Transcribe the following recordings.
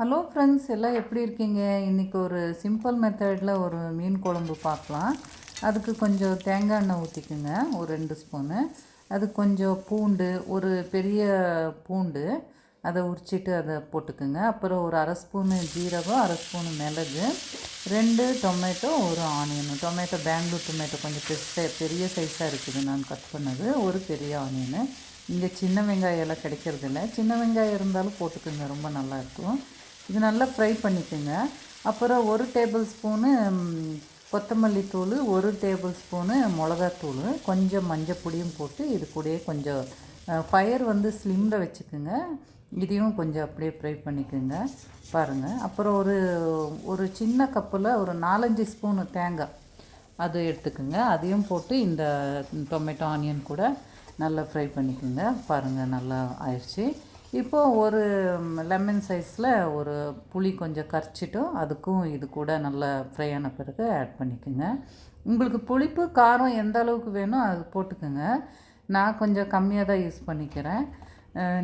Hello friends எல்லாம் எப்படி இருக்கீங்க? இன்றைக்கி ஒரு சிம்பிள் மெத்தடில் ஒரு மீன் குழம்பு பார்க்கலாம். அதுக்கு கொஞ்சம் தேங்காய் எண்ணெய் ஊற்றிக்குங்க ஒரு ரெண்டு ஸ்பூனு அது கொஞ்சம் பூண்டு ஒரு பெரிய பூண்டு அதை உரிச்சிட்டு அதை போட்டுக்குங்க. அப்புறம் ஒரு அரை ஸ்பூனு ஜீரகம் அரை ஸ்பூனு மிளகு ரெண்டு டொமேட்டோ ஒரு ஆனியன் டொமேட்டோ பெங்களூர் டொமேட்டோ கொஞ்சம் பெருசாக பெரிய சைஸாக இருக்குது. நான் கட் பண்ணது ஒரு பெரிய ஆனியனு இங்கே சின்ன வெங்காயம் எல்லாம் கிடைக்கிறதில்ல. சின்ன வெங்காயம் இருந்தாலும் போட்டுக்கோங்க ரொம்ப நல்லாயிருக்கும் இது நல்லா ஃப்ரை பண்ணிக்கோங்க. அப்புறம் ஒரு டேபிள் ஸ்பூனு கொத்தமல்லி தூள் ஒரு டேபிள் ஸ்பூனு மிளகாத்தூள் கொஞ்சம் மஞ்சள் பொடியும் போட்டு இது கூடயே கொஞ்சம் ஃபயர் வந்து ஸ்லிம்மில் வச்சுக்கோங்க. இதையும் கொஞ்சம் அப்படியே ஃப்ரை பண்ணிக்கோங்க. பாருங்கள் அப்புறம் ஒரு ஒரு சின்ன கப்பில் ஒரு நாலஞ்சு ஸ்பூனு தேங்காய் அது எடுத்துக்கோங்க. அதையும் போட்டு இந்த டொமேட்டோ ஆனியன் கூட நல்லா ஃப்ரை பண்ணிக்கோங்க. பாருங்கள் நல்லா ஆயிடுச்சு. இப்போது ஒரு லெமன் சைஸில் ஒரு புளி கொஞ்சம் கரைச்சிட்டும் அதுக்கும் இது கூட நல்லா ஃப்ரை ஆன பிறகு ஆட் பண்ணிக்கோங்க. உங்களுக்கு புளிப்பு காரம் எந்த அளவுக்கு வேணும் அது போட்டுக்கோங்க. நான் கொஞ்சம் கம்மியாக தான் யூஸ் பண்ணிக்கிறேன்.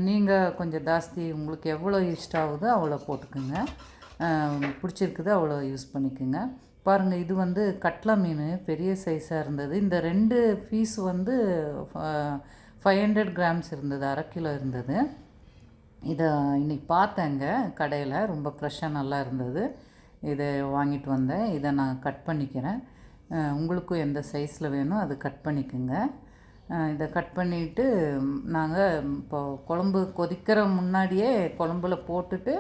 நீங்கள் கொஞ்சம் ஜாஸ்தி உங்களுக்கு எவ்வளோ இஷ்டம் ஆகுதோ அவ்வளோ போட்டுக்கோங்க. பிடிச்சிருக்குது அவ்வளோ யூஸ் பண்ணிக்கோங்க. பாருங்கள் இது வந்து கட்லா மீன் பெரிய சைஸாக இருந்தது. இந்த ரெண்டு பீஸ் வந்து ஃபைவ் ஹண்ட்ரட் கிராம்ஸ் இருந்தது அரை கிலோ இருந்தது. இதை இன்னைக்கு பார்த்தேங்க கடையில். ரொம்ப ஃப்ரெஷ்ஷாக நல்லா இருந்தது. இதை வாங்கிட்டு வந்தேன். இதை நான் கட் பண்ணிக்கிறேன். உங்களுக்கும் எந்த சைஸில் வேணும் அது கட் பண்ணிக்கோங்க. இதை கட் பண்ணிவிட்டு நாங்கள் இப்போ குழம்பு கொதிக்கிற முன்னாடியே குழம்புல போட்டுட்டு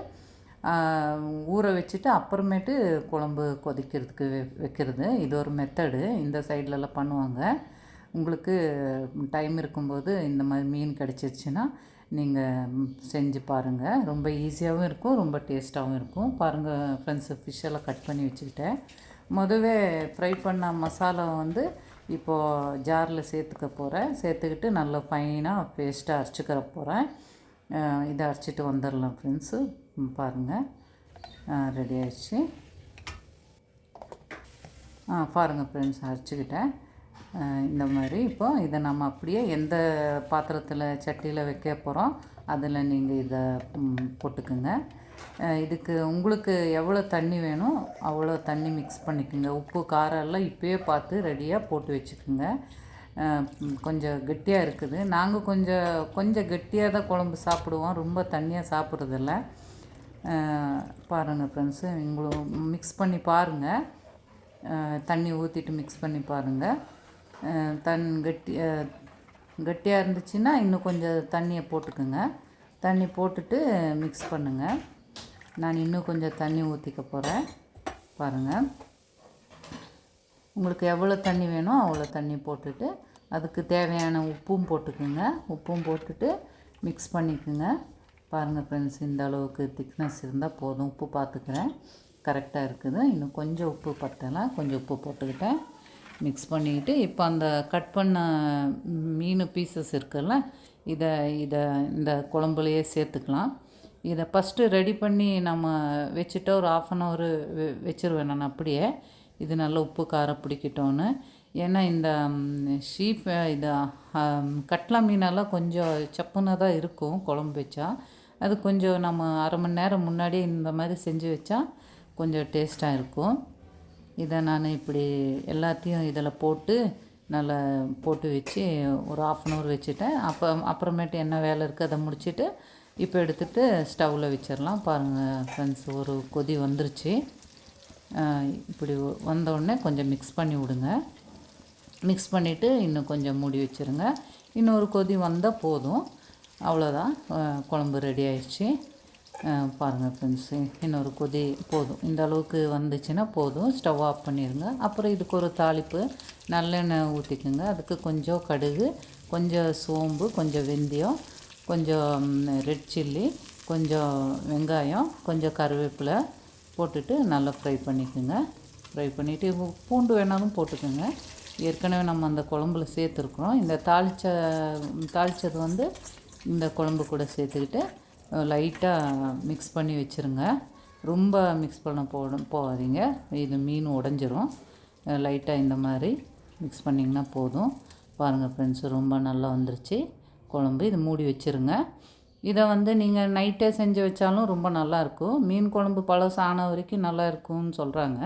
ஊற வச்சுட்டு அப்புறமேட்டு குழம்பு கொதிக்கிறதுக்கு வெ- வைக்கிறது. இது ஒரு மெத்தடு இந்த சைட்லலாம் பண்ணுவாங்க. உங்களுக்கு டைம் இருக்கும்போது இந்த மாதிரி மீன் கிடச்சிருச்சுன்னா நீங்கள் செஞ்சு பாருங்கள் ரொம்ப ஈஸியாகவும் இருக்கும் ரொம்ப டேஸ்ட்டாகவும் இருக்கும். பாருங்கள் ஃப்ரெண்ட்ஸு ஃபிஷ்ஷெல்லாம் கட் பண்ணி வச்சுக்கிட்டேன். முதவே ஃப்ரை பண்ண மசாலா வந்து இப்போது ஜாரில் சேர்த்துக்க போகிறேன் சேர்த்துக்கிட்டு நல்லா ஃபைனாக பேஸ்ட்டாக அரைச்சிக்கிற போகிறேன் இதை அரைச்சிட்டு வந்துடலாம் ஃப்ரெண்ட்ஸு பாருங்கள் ரெடி ஆயிடுச்சு. ஆ பாருங்கள் ஃப்ரெண்ட்ஸ் அரைச்சிக்கிட்டேன். இந்த மாதிரி. இப்போ இதை நம்ம அப்படியே எந்த பாத்திரத்தில் சட்டியில் வைக்க போகிறோம் அதில் நீங்கள் இதை போட்டுக்குங்க. இதுக்கு உங்களுக்கு எவ்வளோ தண்ணி வேணும் அவ்வளோ தண்ணி மிக்ஸ் பண்ணிக்கோங்க. உப்பு காரம் எல்லாம் இப்போயே பார்த்து ரெடியாக போட்டு வச்சுக்கோங்க. கொஞ்சம் கெட்டியாக இருக்குது. நாங்கள் கொஞ்சம் கொஞ்சம் கெட்டியாக தான் குழம்பு சாப்பிடுவோம். ரொம்ப தண்ணியாக சாப்பிட்றதில்ல. பாருங்கள் ஃப்ரெண்ட்ஸு உங்களும் மிக்ஸ் பண்ணி பாருங்கள் தண்ணி ஊற்றிட்டு மிக்ஸ் பண்ணி பாருங்கள் தன் கட்டி கெட்டியாக கட்டியாக இருந்துச்சுன்னா இன்னும் கொஞ்சம் தண்ணியை போட்டுக்குங்க. தண்ணி போட்டுட்டு மிக்ஸ் பண்ணுங்கள் நான் இன்னும் கொஞ்சம் தண்ணி ஊற்றிக்க போகிறேன் பாருங்கள் உங்களுக்கு எவ்வளோ தண்ணி வேணும் அவ்வளோ தண்ணி போட்டுட்டு அதுக்கு தேவையான உப்பும் போட்டுக்குங்க. உப்பும் போட்டுட்டு மிக்ஸ் பண்ணிக்குங்க. பாருங்கள் ஃப்ரெண்ட்ஸ் இந்த அளவுக்கு திக்னஸ் இருந்தால் போதும். உப்பு பார்த்துக்கிறேன். கரெக்டாக இருக்குது. இன்னும் கொஞ்சம் உப்பு பத்தலை. கொஞ்சம் உப்பு போட்டுக்கிட்டேன். மிக்ஸ் பண்ணிக்கிட்டு இப்போ அந்த கட் பண்ண மீன் பீசஸ் இருக்குல்ல இதை இதை இந்த குழம்புலையே சேர்த்துக்கலாம். இதை ஃபஸ்ட்டு ரெடி பண்ணி நம்ம வச்சுட்டு ஒரு ஆஃப் அன் ஹவர் வச்சுருவேன் நான் அப்படியே. இது நல்லா உப்பு காரம் பிடிக்கிட்டோன்னு ஏன்னா இந்த ஷீப் இது கட்லா மீனெல்லாம் கொஞ்சம் சப்புன்னு தான் இருக்கும் குழம்பு வச்சா. அது கொஞ்சம் நம்ம அரை மணி நேரம் முன்னாடியே இந்த மாதிரி செஞ்சு வச்சா கொஞ்சம் டேஸ்ட்டாக இருக்கும். இதை நான் இப்படி எல்லாத்தையும் இதில் போட்டு நல்லா போட்டு வச்சு ஒரு ஆஃப் அன் ஹவர் வச்சுட்டேன். அப்போ அப்புறமேட்டு என்ன வேலை இருக்குது அதை முடிச்சுட்டு இப்போ எடுத்துகிட்டு ஸ்டவ்வில் வச்சிடலாம். பாருங்கள் ஃப்ரெண்ட்ஸ் ஒரு கொதி வந்துருச்சு. இப்படி வந்த உடனே கொஞ்சம் மிக்ஸ் பண்ணி விடுங்க. மிக்ஸ் பண்ணிவிட்டு இன்னும் கொஞ்சம் மூடி வச்சுருங்க. இன்னொரு கொதி வந்தால் போதும். அவ்வளோதான் குழம்பு ரெடி ஆயிடுச்சு. பாருங்கள் ஃப்ரெண்ட்ஸ் இன்னொரு கொதி போதும். இந்த அளவுக்கு வந்துச்சுன்னா போதும். ஸ்டவ் ஆஃப் பண்ணிடுங்க அப்புறம் இதுக்கு ஒரு தாளிப்பு. நல்லெண்ணெய் ஊற்றிக்குங்க அதுக்கு கொஞ்சம் கடுகு கொஞ்சம் சோம்பு கொஞ்சம் வெந்தயம் கொஞ்சம் ரெட் சில்லி கொஞ்சம் வெங்காயம் கொஞ்சம் கருவேப்பிலை போட்டுட்டு நல்லா ஃப்ரை பண்ணிக்கோங்க. ஃப்ரை பண்ணிவிட்டு பூண்டு வேணாலும் போட்டுக்கோங்க. ஏற்கனவே நம்ம அந்த குழம்புல சேர்த்துருக்குறோம். இந்த தாளித்த தாளித்தது வந்து இந்த குழம்பு கூட சேர்த்துக்கிட்டு லைட்டாக மிக்ஸ் பண்ணி வச்சுருங்க. ரொம்ப மிக்ஸ் பண்ண போடும் போகாதீங்க. இது மீன் உடஞ்சிரும். லைட்டாக இந்த மாதிரி மிக்ஸ் பண்ணிங்கன்னா போதும். பாருங்கள் ஃப்ரெண்ட்ஸ் ரொம்ப நல்லா வந்துருச்சு. குழம்பு இது மூடி வச்சுருங்க. இதை வந்து நீங்கள் நைட்டே செஞ்சு வச்சாலும் ரொம்ப நல்லாயிருக்கும் மீன் குழம்பு பழசு ஆன வரைக்கும் நல்லா இருக்கும்னு சொல்கிறாங்க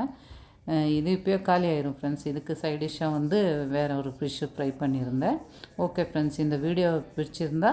இது இப்போயே காலி ஆயிரும் ஃப்ரெண்ட்ஸ் இதுக்கு சைட் டிஷ்ஷாக வந்து வேறு ஒரு ஃபிஷ்ஷு ஃப்ரை பண்ணியிருந்தேன். ஓகே ஃப்ரெண்ட்ஸ் இந்த வீடியோ பிடிச்சிருந்தா